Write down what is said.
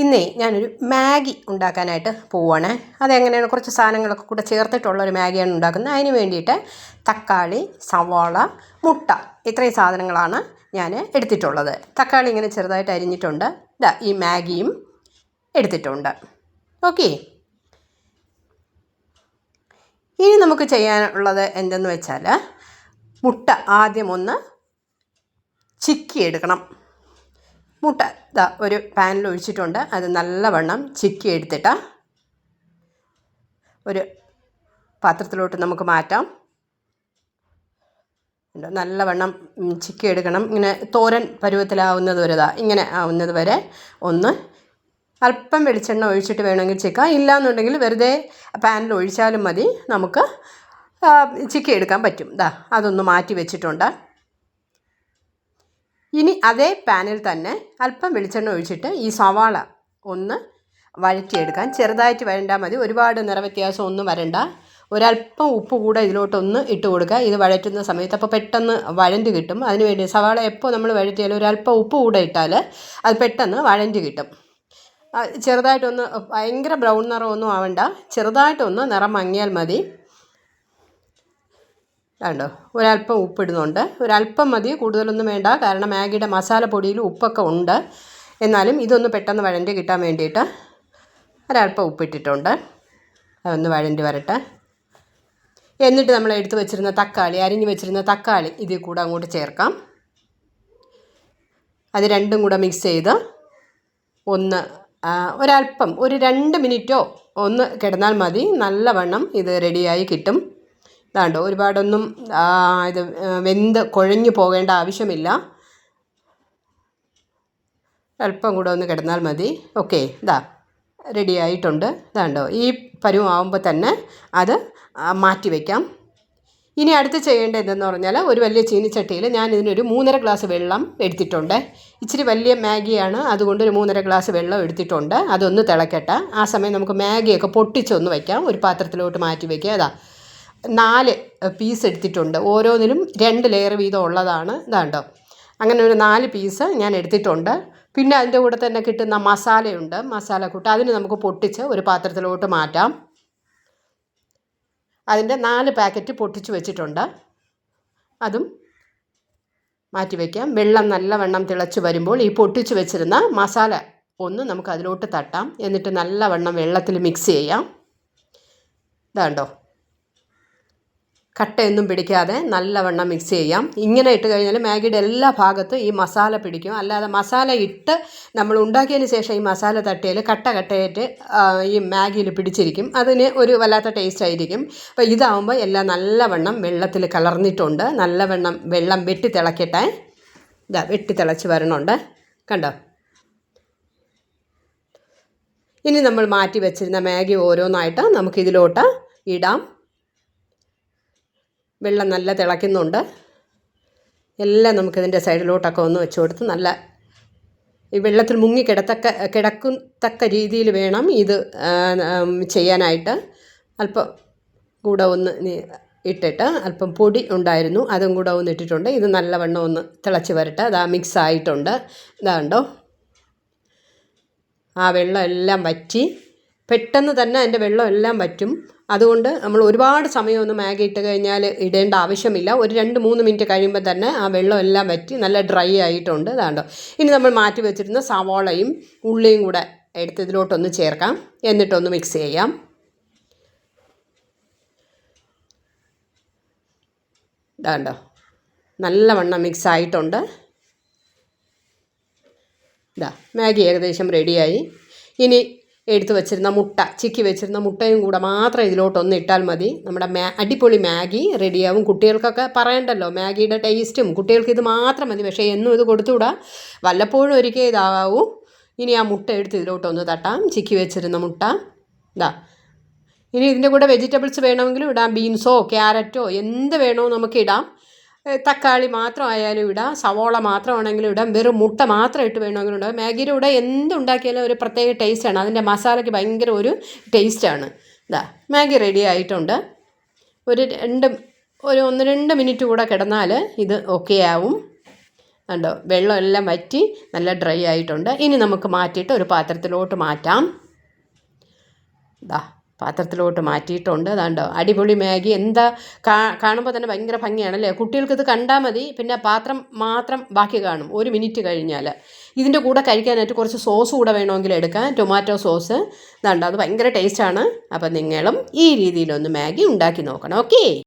ഇന്നേ ഞാനൊരു മാഗി ഉണ്ടാക്കാനായിട്ട് പോവുകയാണ് അതെങ്ങനെയാണ്? കുറച്ച് സാധനങ്ങളൊക്കെ കൂടെ ചേർത്തിട്ടുള്ളൊരു മാഗിയാണ് ഉണ്ടാക്കുന്നത്. അതിന് വേണ്ടിയിട്ട് തക്കാളി സവാള മുട്ട ഇത്രയും സാധനങ്ങളാണ് ഞാൻ എടുത്തിട്ടുള്ളത്. തക്കാളി ഇങ്ങനെ ചെറുതായിട്ട് അരിഞ്ഞിട്ടുണ്ട്. ഇതാ ഈ മാഗിയും എടുത്തിട്ടുണ്ട്. ഓക്കെ. ഇനി നമുക്ക് ചെയ്യാനുള്ളത് എന്തെന്ന് വെച്ചാൽ മുട്ട ആദ്യം ഒന്ന് ചിക്കി എടുക്കണം മുട്ട. ഇതാ ഒരു പാനിൽ ഒഴിച്ചിട്ടുണ്ട്. അത് നല്ലവണ്ണം ചിക്കി എടുത്തിട്ട് ഒരു പാത്രത്തിലോട്ട് നമുക്ക് മാറ്റാം. നല്ലവണ്ണം ചിക്കി എടുക്കണം ഇങ്ങനെ തോരൻ പരുവത്തിലാവുന്നത് വരെ ഇങ്ങനെ ആവുന്നത് വരെ ഒന്ന് അല്പം വെളിച്ചെണ്ണ ഒഴിച്ചിട്ട് വേണമെങ്കിൽ ചിക്കാം. ഇല്ലാന്നുണ്ടെങ്കിൽ വെറുതെ പാനിൽ ഒഴിച്ചാലും മതി. നമുക്ക് ചിക്കി എടുക്കാൻ പറ്റും. ഇതാ അതൊന്ന് മാറ്റി വെച്ചിട്ടുണ്ട്. ഇനി അതേ പാനിൽ തന്നെ അല്പം വെളിച്ചെണ്ണ ഒഴിച്ചിട്ട് ഈ സവാള ഒന്ന് വഴറ്റിയെടുക്കാൻ ചെറുതായിട്ട് വരണ്ടാൽ മതി. ഒരുപാട് നിറവ്യത്യാസം ഒന്നും വരണ്ട. ഒരല്പം ഉപ്പ് കൂടെ ഇതിലോട്ടൊന്ന് ഇട്ട് കൊടുക്കുക. ഇത് വഴറ്റുന്ന സമയത്ത് അപ്പോൾ പെട്ടെന്ന് വഴണ്ട് കിട്ടും. അതിന് വേണ്ടി സവാള എപ്പോൾ നമ്മൾ വഴറ്റിയാലും ഒരല്പം ഉപ്പ് കൂടെ ഇട്ടാൽ അത് പെട്ടെന്ന് വഴണ്ട് കിട്ടും. ചെറുതായിട്ടൊന്ന് ഭയങ്കര ബ്രൗൺ നിറമൊന്നും ആവണ്ട. ചെറുതായിട്ടൊന്ന് നിറം മങ്ങിയാൽ മതി. കണ്ടോ? ഒരല്പം ഉപ്പിടുന്നുണ്ട്. ഒരല്പം മതി കൂടുതലൊന്നും വേണ്ട. കാരണം മാഗിയുടെ മസാലപ്പൊടിയിൽ ഉപ്പൊക്കെ ഉണ്ട്. എന്നാലും ഇതൊന്ന് പെട്ടെന്ന് വഴണ്ടി കിട്ടാൻ വേണ്ടിയിട്ട് ഒരല്പം ഉപ്പിട്ടിട്ടുണ്ട്. അതൊന്ന് വഴണ്ടി വരട്ടെ. എന്നിട്ട് നമ്മൾ എടുത്ത് വെച്ചിരുന്ന തക്കാളി അരിഞ്ഞ് വെച്ചിരുന്ന തക്കാളി ഇതിൽ കൂടെ അങ്ങോട്ട് ചേർക്കാം. അത് രണ്ടും കൂടെ മിക്സ് ചെയ്ത് ഒന്ന് ഒരല്പം ഒരു രണ്ട് മിനിറ്റോ ഒന്ന് കിടന്നാൽ മതി. നല്ലവണ്ണം ഇത് റെഡിയായി കിട്ടും. ഇതാണ്ടോ ഒരുപാടൊന്നും ഇത് വെന്ത് കുഴഞ്ഞു പോകേണ്ട ആവശ്യമില്ല. അല്പം കൂടെ ഒന്ന് കിടന്നാൽ മതി. ഓക്കെ ഇതാ റെഡി ആയിട്ടുണ്ട്. ഇതാണ്ടോ ഈ പരുവാകുമ്പോൾ തന്നെ അത് മാറ്റി വയ്ക്കാം ഇനി അടുത്ത് ചെയ്യേണ്ടത് എന്തെന്ന് പറഞ്ഞാൽ ഒരു വലിയ ചീനിച്ചട്ടിയിൽ ഞാൻ ഇതിനൊരു മൂന്നര ഗ്ലാസ് വെള്ളം എടുത്തിട്ടുണ്ട്. ഇച്ചിരി വലിയ മാഗിയാണ് അതുകൊണ്ട് ഒരു മൂന്നര ഗ്ലാസ് വെള്ളം എടുത്തിട്ടുണ്ട്. അതൊന്ന് തിളക്കട്ടെ. ആ സമയം നമുക്ക് മാഗിയൊക്കെ പൊട്ടിച്ചൊന്ന് വയ്ക്കാം ഒരു പാത്രത്തിലോട്ട് മാറ്റി വയ്ക്കുക അതാ നാല് പീസ് എടുത്തിട്ടുണ്ട്. ഓരോന്നിലും രണ്ട് ലെയർ വീതം ഉള്ളതാണ് ഇതാണ്ടോ. അങ്ങനെ ഒരു നാല് പീസ് ഞാൻ എടുത്തിട്ടുണ്ട്. പിന്നെ അതിന്റെ കൂടെ തന്നെ കിട്ടുന്ന മസാലയുണ്ട്. മസാല കൂട്ട് അതിന് നമുക്ക് പൊട്ടിച്ച് ഒരു പാത്രത്തിലോട്ട് മാറ്റാം. അതിന്റെ നാല് പാക്കറ്റ് പൊട്ടിച്ച് വെച്ചിട്ടുണ്ട്. അതും മാറ്റി വയ്ക്കാം വെള്ളം നല്ലവണ്ണം തിളച്ച് വരുമ്പോൾ ഈ പൊട്ടിച്ച് വെച്ചിരുന്ന മസാല ഒന്ന് നമുക്ക് അതിലോട്ട് തട്ടാം. എന്നിട്ട് നല്ലവണ്ണം വെള്ളത്തിൽ മിക്സ് ചെയ്യാം. ഇതാണ്ടോ. കട്ടയൊന്നും പിടിക്കാതെ നല്ലവണ്ണം മിക്സ് ചെയ്യാം. ഇങ്ങനെ ഇട്ട് കഴിഞ്ഞാൽ മാഗിയുടെ എല്ലാ ഭാഗത്തും ഈ മസാല പിടിക്കും. അല്ലാതെ മസാല ഇട്ട് നമ്മൾ ഉണ്ടാക്കിയതിന് ശേഷം ഈ മസാല തട്ടിയാൽ കട്ട കട്ടയായിട്ട് ഈ മാഗിയിൽ പിടിച്ചിരിക്കും. അതിന് ഒരു വല്ലാത്ത ടേസ്റ്റ് ആയിരിക്കും. അപ്പോൾ ഇതാവുമ്പോൾ എല്ലാം നല്ലവണ്ണം വെള്ളത്തിൽ കലർന്നിട്ടുണ്ട്. നല്ലവണ്ണം വെള്ളം വെട്ടി തിളക്കട്ടെ. ഇതാ വെട്ടി തിളച്ച് വരണുണ്ട്. കണ്ടോ? ഇനി നമ്മൾ മാറ്റി വെച്ചിരുന്ന മാഗി ഓരോന്നായിട്ട് നമുക്കിതിലോട്ട് ഇടാം. വെള്ളം നല്ല തിളയ്ക്കുന്നുണ്ട്. എല്ലാം നമുക്കിതിന്റെ സൈഡിലോട്ടൊക്കെ ഒന്ന് വെച്ച് കൊടുത്ത് നല്ല ഈ വെള്ളത്തിൽ മുങ്ങി കിടത്തക്ക കിടക്കത്തക്ക രീതിയിൽ വേണം ഇത് ചെയ്യാനായിട്ട്. അല്പം കൂടെ ഒന്ന് ഇട്ടിട്ട് അല്പം പൊടി ഉണ്ടായിരുന്നു. അതും കൂടെ ഒന്ന് ഇട്ടിട്ടുണ്ട്. ഇത് നല്ലവണ്ണം ഒന്ന് തിളച്ച് വരട്ടെ. അതാ മിക്സ് ആയിട്ടുണ്ട്. ഇതാണ്ടോ ആ വെള്ളം എല്ലാം വറ്റി. പെട്ടെന്ന് തന്നെ അതിന്റെ വെള്ളം എല്ലാം വറ്റും. അതുകൊണ്ട് നമ്മൾ ഒരുപാട് സമയമൊന്നും മാഗി ഇട്ട് കഴിഞ്ഞാൽ ഇടേണ്ട ആവശ്യമില്ല. ഒരു രണ്ട് മൂന്ന് മിനിറ്റ് കഴിയുമ്പോൾ തന്നെ ആ വെള്ളം എല്ലാം വറ്റി നല്ല ഡ്രൈ ആയിട്ടുണ്ട്. ഇതാണ്ടോ. ഇനി നമ്മൾ മാറ്റി വെച്ചിരുന്ന സവാളയും ഉള്ളിയും കൂടെ എടുത്ത് ഇതിലോട്ടൊന്ന് ചേർക്കാം. എന്നിട്ടൊന്ന് മിക്സ് ചെയ്യാം. ഇതാണ്ടോ. നല്ലവണ്ണം മിക്സ് ആയിട്ടുണ്ട്. ഇതാ മാഗി ഏകദേശം റെഡിയായി ഇനി എടുത്ത് വെച്ചിരുന്ന മുട്ട ചിക്കി വെച്ചിരുന്ന മുട്ടയും കൂടെ മാത്രം ഇതിലോട്ടൊന്ന് ഇട്ടാൽ മതി. നമ്മുടെ മാ അടിപൊളി മാഗി റെഡിയാവും. കുട്ടികൾക്കൊക്കെ പറയണ്ടല്ലോ മാഗിയുടെ ടേസ്റ്റും. കുട്ടികൾക്ക് ഇത് മാത്രം മതി. പക്ഷേ എന്നും ഇത് കൊടുത്തുകൂടാ വല്ലപ്പോഴും ഒരിക്കൽ ഇതാവൂ. ഇനി ആ മുട്ട എടുത്ത് ഇതിലോട്ടൊന്ന് തട്ടാം. ചിക്കി വെച്ചിരുന്ന മുട്ട. ഇതാ ഇനി ഇതിന്റെ കൂടെ വെജിറ്റബിൾസ് വേണമെങ്കിലും ഇടാം. ബീൻസോ ക്യാരറ്റോ എന്ത് വേണോ നമുക്ക് ഇടാം. തക്കാളി മാത്രമായാലും ഇടാം സവോള മാത്രമാണെങ്കിലും ഇടാം വെറും മുട്ട മാത്രം ഇട്ട് വേണമെങ്കിലും ഇടാം. മാഗിയുടെ കൂടെ എന്തുണ്ടാക്കിയാലും ഒരു പ്രത്യേക ടേസ്റ്റാണ് അതിന്റെ മസാലയ്ക്ക് ഭയങ്കര ഒരു ടേസ്റ്റാണ് ഇതാ മാഗി റെഡി ആയിട്ടുണ്ട്. ഒരു രണ്ട് ഒരു ഒന്ന് രണ്ട് മിനിറ്റ് കൂടെ കിടന്നാൽ ഇത് ഓക്കെ ആവും. കണ്ടോ വെള്ളമെല്ലാം വറ്റി നല്ല ഡ്രൈ ആയിട്ടുണ്ട്. ഇനി നമുക്ക് മാറ്റിയിട്ട് ഒരു പാത്രത്തിലോട്ട് മാറ്റാം. ദാ പാത്രത്തിലോട്ട് മാറ്റിയിട്ടുണ്ട്. അതാണ്ടോ അടിപൊളി മാഗി. എന്താ കാണുമ്പോൾ തന്നെ ഭയങ്കര ഭംഗിയാണല്ലേ? കുട്ടികൾക്ക് ഇത് കണ്ടാൽ മതി. പിന്നെ പാത്രം മാത്രം ബാക്കി കാണും. ഒരു മിനിറ്റ് കഴിഞ്ഞാൽ ഇതിന്റെ കൂടെ കഴിക്കാനായിട്ട് കുറച്ച് സോസ് കൂടെ വേണമെങ്കിൽ എടുക്കാം. Tomato sauce. ഇതാണ്ടോ അത് ഭയങ്കര ടേസ്റ്റാണ് അപ്പം നിങ്ങളും ഈ രീതിയിലൊന്ന് മാഗി ഉണ്ടാക്കി നോക്കണം. ഓക്കേ?